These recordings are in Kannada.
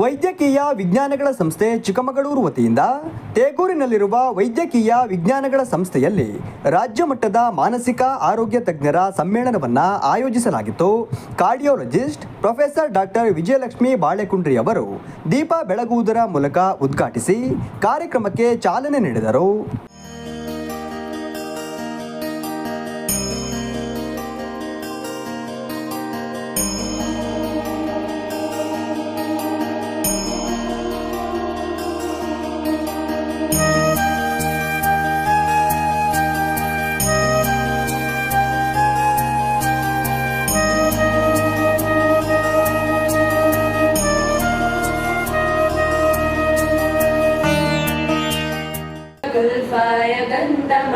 ವೈದ್ಯಕೀಯ ವಿಜ್ಞಾನಗಳ ಸಂಸ್ಥೆ ಚಿಕ್ಕಮಗಳೂರು ವತಿಯಿಂದ ತೇಗೂರಿನಲ್ಲಿರುವ ವೈದ್ಯಕೀಯ ವಿಜ್ಞಾನಗಳ ಸಂಸ್ಥೆಯಲ್ಲಿ ರಾಜ್ಯ ಮಟ್ಟದ ಮಾನಸಿಕ ಆರೋಗ್ಯ ತಜ್ಞರ ಸಮ್ಮೇಳನವನ್ನು ಆಯೋಜಿಸಲಾಗಿತ್ತು. Cardiologist professor doctor Vijayalakshmi Balekundri ಅವರು ದೀಪ ಬೆಳಗುವುದರ ಮೂಲಕ ಉದ್ಘಾಟಿಸಿ ಕಾರ್ಯಕ್ರಮಕ್ಕೆ ಚಾಲನೆ ನೀಡಿದರು.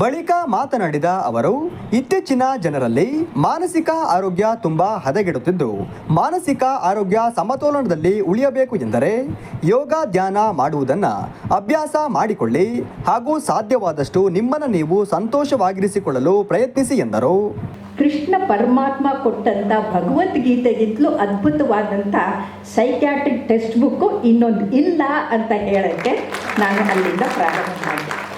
ಬಳಿಕ ಮಾತನಾಡಿದ ಅವರು, ಇತ್ತೀಚಿನ ಜನರಲ್ಲಿ ಮಾನಸಿಕ ಆರೋಗ್ಯ ತುಂಬಾ ಹದಗೆಡುತ್ತಿದ್ದು, ಮಾನಸಿಕ ಆರೋಗ್ಯ ಸಮತೋಲನದಲ್ಲಿ ಉಳಿಯಬೇಕು ಎಂದರೆ ಯೋಗ ಧ್ಯಾನ ಮಾಡುವುದನ್ನು ಅಭ್ಯಾಸ ಮಾಡಿಕೊಳ್ಳಿ ಹಾಗೂ ಸಾಧ್ಯವಾದಷ್ಟು ನಿಮ್ಮನ್ನು ನೀವು ಸಂತೋಷವಾಗಿರಿಸಿಕೊಳ್ಳಲು ಪ್ರಯತ್ನಿಸಿ ಎಂದರು. ಕೃಷ್ಣ ಪರಮಾತ್ಮ ಕೊಟ್ಟಂಥ ಭಗವದ್ಗೀತೆಗಿಂತಲೂ ಅದ್ಭುತವಾದಂಥ ಸೈಕ್ಯಾಟ್ರಿಕ್ ಟೆಕ್ಸ್ಟ್ ಬುಕ್ಕು ಇನ್ನೊಂದು ಇಲ್ಲ ಅಂತ ಹೇಳಕ್ಕೆ ನಾನು ಅಲ್ಲಿಂದ ಪ್ರಾರಂಭ ಮಾಡಿದೆ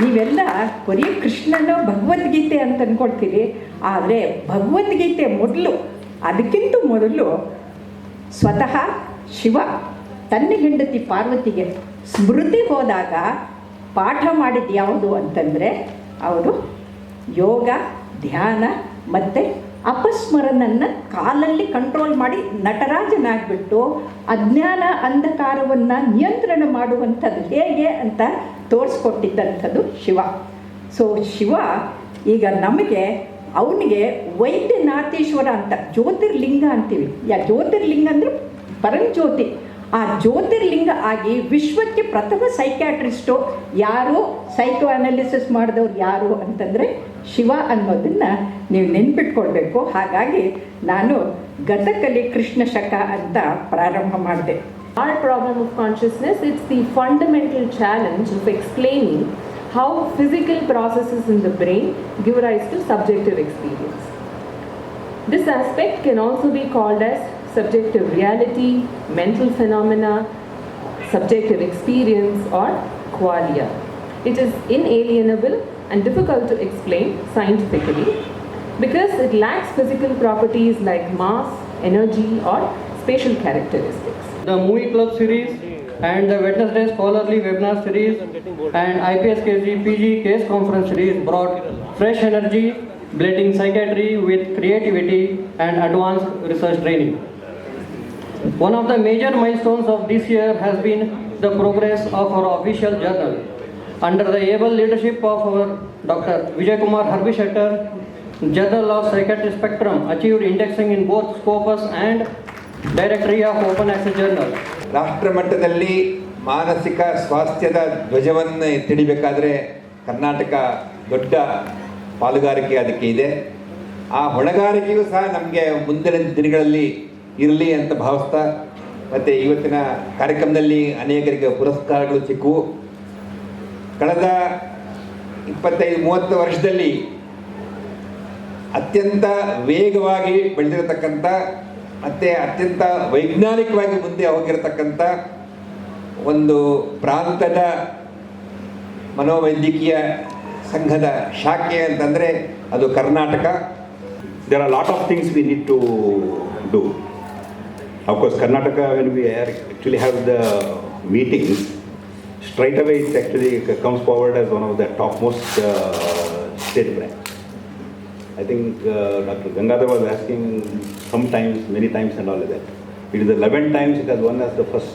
ನೀವೆಲ್ಲ ಬರೀ ಕೃಷ್ಣನ ಭಗವದ್ಗೀತೆ ಅಂತ ಅಂದ್ಕೊಳ್ತೀರಿ ಆದರೆ ಭಗವದ್ಗೀತೆ ಮೊದಲು, ಅದಕ್ಕಿಂತ ಮೊದಲು ಸ್ವತಃ ಶಿವ ತನ್ನ ಹೆಂಡತಿ ಪಾರ್ವತಿಗೆ ಸ್ಮೃತಿ ಹೋದಾಗ ಪಾಠ ಮಾಡಿದ್ದು ಯಾವುದು ಅಂತಂದರೆ ಅವರು ಯೋಗ, ಧ್ಯಾನ ಮತ್ತು ಅಪಸ್ಮರಣನ್ನು ಕಾಲಲ್ಲಿ ಕಂಟ್ರೋಲ್ ಮಾಡಿ ನಟರಾಜನಾಗ್ಬಿಟ್ಟು ಅಜ್ಞಾನ ಅಂಧಕಾರವನ್ನು ನಿಯಂತ್ರಣ ಮಾಡುವಂಥದ್ದು ಹೇಗೆ ಅಂತ ತೋರಿಸ್ಕೊಟ್ಟಿದ್ದಂಥದ್ದು ಶಿವ. ಸೊ ಶಿವ ಈಗ ನಮಗೆ ಅವನಿಗೆ ವೈದ್ಯನಾಥೇಶ್ವರ ಅಂತ, ಜ್ಯೋತಿರ್ಲಿಂಗ ಅಂತೀವಿ. ಯಾ, ಜ್ಯೋತಿರ್ಲಿಂಗ ಅಂದರೆ ಪರಂಜ್ಯೋತಿ. ಆ ಜ್ಯೋತಿರ್ಲಿಂಗ ಆಗಿ ವಿಶ್ವಕ್ಕೆ ಪ್ರಥಮ ಸೈಕ್ಯಾಟ್ರಿಸ್ಟು ಯಾರು? ಸೈಕೋ ಅನಾಲಿಸಿಸ್ ಮಾಡಿದವ್ರು ಯಾರು ಅಂತಂದರೆ ಶಿವ ಅನ್ನೋದನ್ನು ನೀವು ನೆನ್ಪಿಟ್ಕೊಳ್ಬೇಕು. ಹಾಗಾಗಿ ನಾನು ಗತಕಲಿ ಕೃಷ್ಣ ಶಕ ಅಂತ ಪ್ರಾರಂಭ ಮಾಡಿದೆ. Our problem of consciousness, it's the fundamental challenge of explaining how physical processes in the brain give rise to subjective experience. This aspect can also be called as subjective reality, mental phenomena, subjective experience, or qualia. It is inalienable and difficult to explain scientifically because it lacks physical properties like mass, energy, or spatial characteristics. The movie club series and the Wednesday scholarly webinar series and IPSKG PG case conference series brought fresh energy, blending psychiatry with creativity and advanced research training. One of the major milestones of this year has been the progress of our official journal. Under the able leadership of our Dr. Vijay Kumar Harbishatter, Journal of Psychiatry Spectrum achieved indexing in both Scopus and Directory of open access journal ರಾಷ್ಟ್ರ ಮಟ್ಟದಲ್ಲಿ ಮಾನಸಿಕ ಸ್ವಾಸ್ಥ್ಯದ ಧ್ವಜವನ್ನು ಎತ್ತಿಡಿಬೇಕಾದ್ರೆ ಕರ್ನಾಟಕ ದೊಡ್ಡ ಪಾಲುಗಾರಿಕೆ ಅದಕ್ಕೆ ಇದೆ. ಆ ಹೊಣೆಗಾರಿಕೆಯೂ ಸಹ ನಮಗೆ ಮುಂದಿನ ದಿನಗಳಲ್ಲಿ ಇರಲಿ ಅಂತ ಭಾವಿಸ್ತಾ, ಮತ್ತು ಇವತ್ತಿನ ಕಾರ್ಯಕ್ರಮದಲ್ಲಿ ಅನೇಕರಿಗೆ ಪುರಸ್ಕಾರಗಳು ಸಿಕ್ಕವು ಕಳೆದ ಇಪ್ಪತ್ತೈದು, ಮೂವತ್ತು ವರ್ಷದಲ್ಲಿ ಅತ್ಯಂತ ವೇಗವಾಗಿ ಬೆಳೆದಿರತಕ್ಕಂಥ ಮತ್ತೆ ಅತ್ಯಂತ ವೈಜ್ಞಾನಿಕವಾಗಿ ಮುಂದೆ ಹೋಗಿರ್ತಕ್ಕಂಥ ಒಂದು ಪ್ರಾಂತದ ಮನೋವೈದ್ಯಕೀಯ ಸಂಘದ ಶಾಖೆ ಅಂತಂದರೆ ಅದು Karnataka. There are lot of things we need to do of course Karnataka when we are actually have the meeting straight away it's actually comes forward as one of the top most state ಬ್ರೆ I think doctor Gangadhar was asking Sometimes, many times and all of that. It is 11 times it has won as the first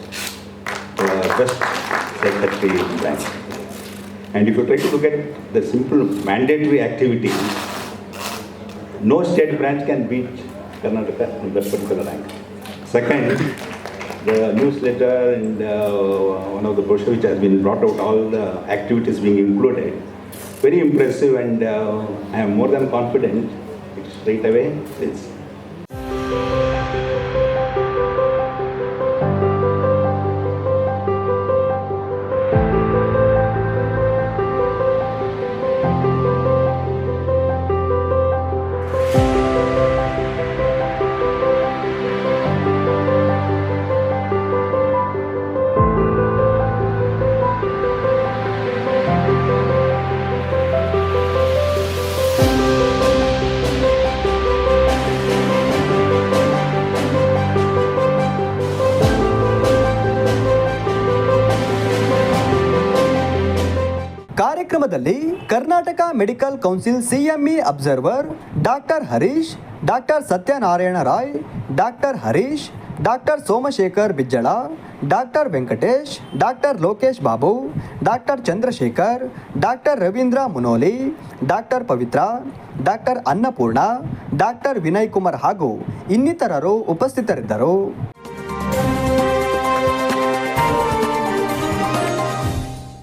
uh, best psychiatry branch. And if you try to look at the simple mandatory activities, no state branch can beat Karnataka in that particular rank. Second, the newsletter and uh, one of the brochure which has been brought out, all the activities being included, very impressive and uh, I am more than confident it's straight away. It's Thank you. ಕಾರ್ಯಕ್ರಮದಲ್ಲಿ Karnataka medical council CME observer doctor Harish, doctor Satyanarayana Rai, doctor Harish, doctor Somashekar Bijjala, doctor Venkatesh, doctor Lokesh Babu, doctor Chandrashekar, doctor Ravindra Munoli, doctor Pavitra, doctor Annapurna, doctor Vinay Kumar ಹಾಗೂ ಇನ್ನಿತರರು ಉಪಸ್ಥಿತರಿದ್ದರು.